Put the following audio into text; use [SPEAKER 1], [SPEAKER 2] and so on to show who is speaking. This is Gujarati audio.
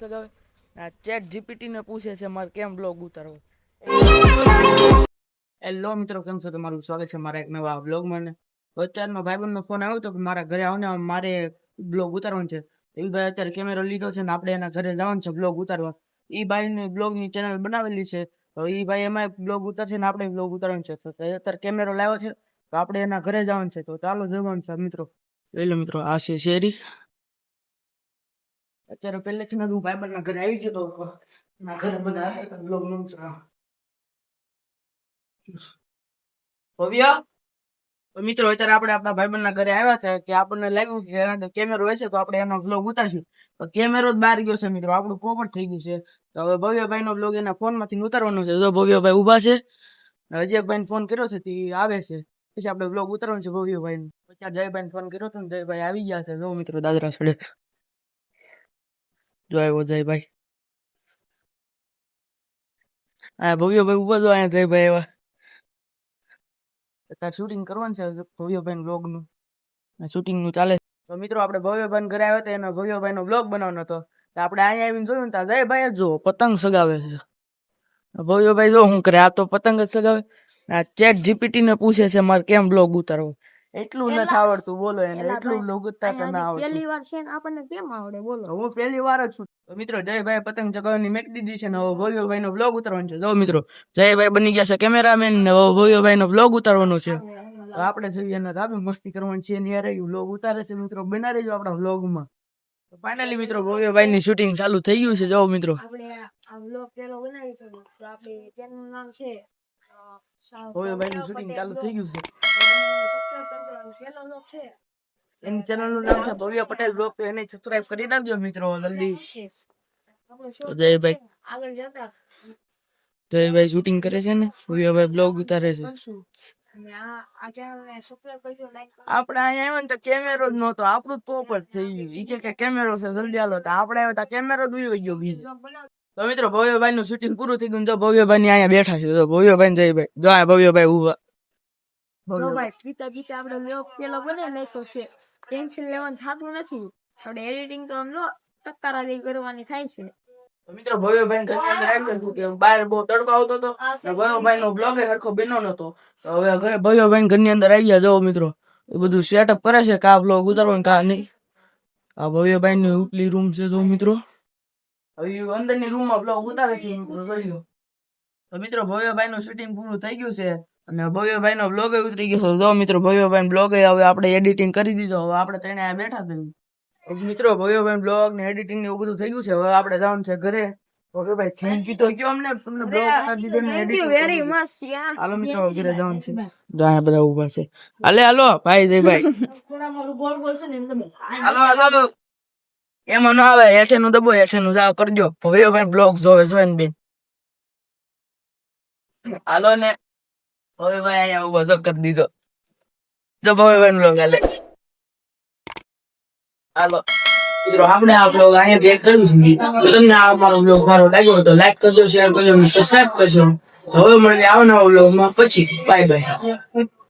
[SPEAKER 1] સગાવે આ ચેટ જીપીટી ને પૂછે છે મારે કેમ બ્લોગ ઉતારવો? હેલો મિત્રો, કેમ છો? તમારું સ્વાગત છે મારા એક નવા બ્લોગમાં ને. અત્યારનો ભાઈબંધનો ફોન આવ્યો તો મારા ઘરે આવો મારે બ્લોગ ઉતારવાનો છે. એ ભાઈ અત્યારે કેમેરો લીધો છે ને, આપણે એના ઘરે જવાનું છે બ્લોગ ઉતારવા. એ ભાઈને બ્લોગની ચેનલ બનાવેલી છે. તો એ ભાઈ એમાં બ્લોગ ઉતારશે ને, આપણે બ્લોગ ઉતારવાનો છે. અત્યારે કેમેરો લાવ્યો છે. તો આપણે એના ઘરે જવાનું છે. તો ચાલો જવાનું છે મિત્રો. જોઈ લો મિત્રો, આ છે શેરી અત્યારે પહેલેથી ને હું ભાઈબંધના ઘરે આવી ગયો તો ના ઘરે બધા બ્લોગનું ભવ્ય? મિત્રો, અત્યારે આપણે આપણા ભાઈબંધના ઘરે આવ્યા હતા કે આપણને લાગ્યું કે એના કેમેરો હશે તો આપણે એનો બ્લોગ ઉતારશું. તો કેમેરો જ બહાર ગયો છે મિત્રો, આપણું પોપટ થઈ ગયું છે. તો હવે ભવ્યભાઈ નો બ્લોગ એના ફોનમાંથી ઉતારવાનો છે. તો ભવ્યભાઈ ઊભા છે. અજયભાઈ ફોન કર્યો છે, તે આવે છે. પછી આપણે બ્લોગ ઉતારવાનો છે ભવ્યભાઈ પછી જયભાઈ ફોન કર્યો હતો ને, જયભાઈ આવી ગયા છે. જો મિત્રો, દાદરા સડે જો આવ્યો જયભાઈ હા ભવ્યભાઈ ઊભા જો અહીંયા જયભાઈ એવા. અત્યારે શૂટિંગ કરવાનું છે ભવ્યભાઈ બ્લોગનું શૂટિંગનું. ચાલે. તો મિત્રો આપણે ભવ્યભાઈ ઘરે કરાયો હતા એનો ભવ્યભાઈ નો બ્લોગ બનાવવાનો હતો. તો આપણે અહીંયા આવીને જોયું ને ત્યાં જય ભાઈ જો પતંગ સગાવે છે. ભવ્યભાઈ જો શું કરે આ તો પતંગ જ સગાવે. આ ચેટ જીપીટી ને પૂછે છે મારે કેમ બ્લોગ ઉતારવો? એટલું નથી આવડતું બોલો એને એટલું લઘુતા તો ના આવડતું.
[SPEAKER 2] પહેલી વાર છે ને આપણને કેમ આવડે બોલો.
[SPEAKER 1] હું પહેલી વાર જ છું. મિત્રો જયભાઈ પતંગ ચગાવવાની મેક દીધી છે ને હવે ભવ્યભાઈ નો બ્લોગ ઉતારવાનો છે. જો મિત્રો જયભાઈ બની ગયા છે કેમેરામેન ને હવે ભવ્યભાઈ નો બ્લોગ ઉતારવાનો છે. તો આપણે જોઈએ એના ધાબે મસ્તી કરવાની છે ને યાર બ્લોગ ઉતારે છે મિત્રો. બના રહેજો આપણા બ્લોગમાં તો ફાઇનલી મિત્રો ભવ્યભાઈ ની શૂટિંગ ચાલુ થઈ ગયું છે. જો મિત્રો.
[SPEAKER 2] આપણે આ બ્લોગ પેલો બનાવી છે તો આપણે ચેનલ નામ છે અ, સા-
[SPEAKER 1] નું શૂટિંગ ચાલુ થઈ ગયું છે. એની ચેનલનું નામ છે ભવ્ય પટેલ બ્લોગ તો એને સબસ્ક્રાઇબ કરી નાખજો મિત્રો જલ્દી.
[SPEAKER 2] આપણું
[SPEAKER 1] તો
[SPEAKER 2] short
[SPEAKER 1] જયભાઈ.
[SPEAKER 2] છે. આગળ જતા.
[SPEAKER 1] શૂટિંગ કરે છે ને ભવ્યભાઈ બ્લોગ ઉતારે છે. આપણે અહીંયા આવ્યો ને તો કેમેરો જ નહોતો આપણું જ પણ થઈ ગયું. ઈ કે કેમેરો છે જલ્દી આલો તો આપણે આવ્યો તો કેમેરો જ ઉઈ ગયો બીજો. તો મિત્રો ભવ્યભાઈ નું શૂટિંગ પૂરું થઈ ગયું જો ભવ્યભાઈ ની અહીંયા બેઠા છે તો ભવ્યભાઈ જય ભાઈ જો આ ભવ્યભાઈ
[SPEAKER 2] ઊભા ભાઈ પીતા પીતા આપણે પેલો બને ને તો છે. ટેન્શન લેવાનું થતું નથી. આપણે એડિટિંગ તો આમ જો ટક્કરા કરવાની થાય છે.
[SPEAKER 1] તો મિત્રો ભવ્યભાઈ ઘરની અંદર આવી છું કે બહાર બહુ તડકો આવતો હતો ભવ્યભાઈ નો બ્લોગ સરખો બેનો નતો તો હવે ઘરે ભવ્યભાઈ ઘરની અંદર આવી ગયા જો મિત્રો. એ બધું સેટઅપ કરે છે કા બ્લોગ ઉતારવાનું કા નહીં. આ ભવ્યભાઈ ની ઉપલી રૂમ છે જો મિત્રો. હવે અંદરની રૂમમાં બ્લોગ ઉતારે છે તો મિત્રો ભવ્યભાઈ નું શૂટિંગ પૂરું થઈ ગયું છે અને ભવ્યભાઈ નો બ્લોગ ઉતરી ગયો છે. જો મિત્રો ભવ્યભાઈ બ્લોગ હવે આપણે એડિટિંગ કરી દીધો. હવે આપણે તેને આ બેઠા થયું મિત્રો ભવ્યભાઈ બ્લોગ ને એડિટિંગ ને એવું બધું થઈ ગયું છે. હવે આપણે જવાનું છે ઘરે. ભવ્યભાઈ થેન્ક યુ તો કયો અમને તમને બ્લોગ કરી દીધો ને એડિટિંગ
[SPEAKER 2] વેરી મસ્ત યાર.
[SPEAKER 1] હાલો મિત્રો ઘરે જવાનું છે. જો અહીંયા બધા ઊભા છે. હાલે હાલો. ભાઈ
[SPEAKER 2] ભાઈ ને તમે.
[SPEAKER 1] હાલો હાલો. એમાં ન આવે હેઠે નું દબો હેઠે નું જાવ, કરજો. ભવ્યભાઈ બ્લોગ જોવે જોઈને બેન. હાલો ને. ભવ્યભાઈ અહીંયા ઊભો જો, કરી દીધો. જો ભવ્યભાઈ બ્લોગ હાલે. હાલો. મિત્રો, આપણે આ બ્લોગ અહીંયા બેક કર્યું છે તમને આ અમારો બ્લોગ સારો લાગ્યો તો લાઈક કરજો શેર કરજો સબસ્ક્રાઈબ કરજો. હવે મળીએ આવનારા બ્લોગમાં પછી. Bye bye